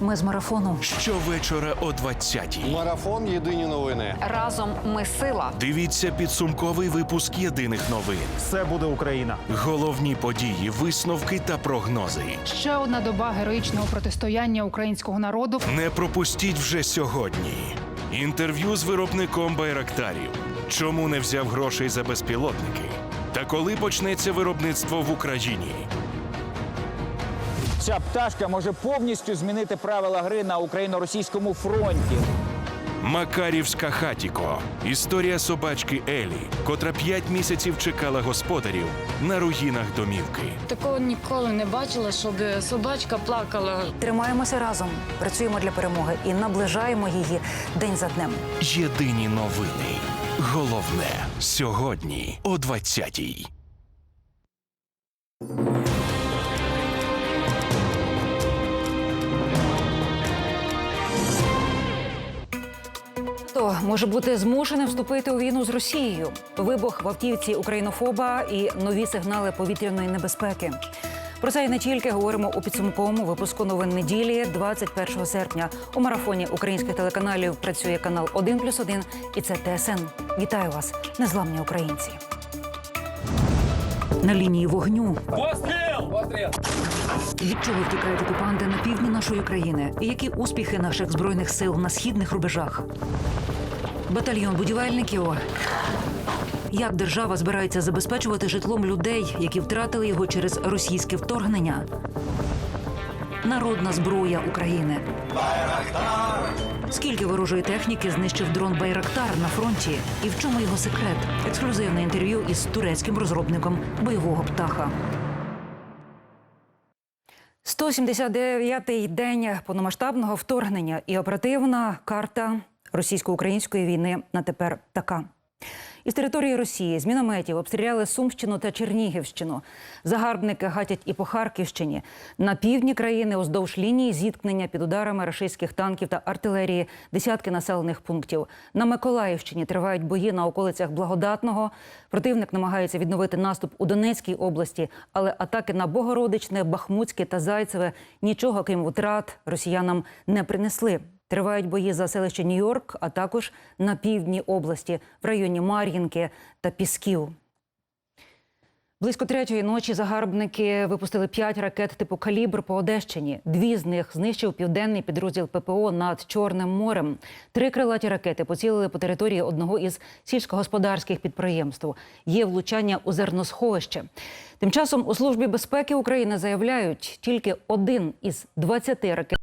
Ми з марафону. Щовечора о 20-й. Марафон Єдині новини. Разом ми сила. Дивіться підсумковий випуск єдиних новин. Все буде Україна. Головні події, висновки та прогнози. Ще одна доба героїчного протистояння українського народу. Не пропустіть вже сьогодні. Інтерв'ю з виробником байрактарів. Чому не взяв грошей за безпілотники? Та коли почнеться виробництво в Україні? Ця пташка може повністю змінити правила гри на україно-російському фронті. Макарівська хатіко. Історія собачки Елі, котра п'ять місяців чекала господарів на руїнах домівки. Такого ніколи не бачила, щоб собачка плакала. Тримаємося разом, працюємо для перемоги і наближаємо її день за днем. Єдині новини. Головне сьогодні о 20-й. Хто може бути змушений вступити у війну з Росією? Вибух в автівці українофоба і нові сигнали повітряної небезпеки. Про це і не тільки говоримо у підсумковому випуску новин неділі, 21 серпня. У марафоні українських телеканалів працює канал 1+,1 і це ТСН. Вітаю вас, незламні українці. На лінії вогню від чого втікають окупанти на півдні нашої країни? Які успіхи наших збройних сил на східних рубежах? Батальйон будівельників. Як держава збирається забезпечувати житлом людей, які втратили його через російське вторгнення? Народна зброя України. Скільки ворожої техніки знищив дрон Байрактар на фронті? І в чому його секрет? Ексклюзивне інтерв'ю із турецьким розробником бойового птаха. 179-й день повномасштабного вторгнення і оперативна карта російсько-української війни на тепер така. Із території Росії з мінометів обстріляли Сумщину та Чернігівщину. Загарбники гатять і по Харківщині. На півдні країни уздовж лінії зіткнення під ударами рашистських танків та артилерії десятки населених пунктів. На Миколаївщині тривають бої на околицях Благодатного. Противник намагається відновити наступ у Донецькій області, але атаки на Богородичне, Бахмутське та Зайцеве нічого крім втрат росіянам не принесли. Тривають бої за селище Нью-Йорк, а також на півдні області, в районі Мар'їнки та Пісків. Близько третьої ночі загарбники випустили п'ять ракет типу калібр по Одещині. Дві з них знищив південний підрозділ ППО над Чорним морем. Три крилаті ракети поцілили по території одного із сільськогосподарських підприємств. Є влучання у зерносховище. Тим часом у службі безпеки України заявляють, тільки один із 20 ракет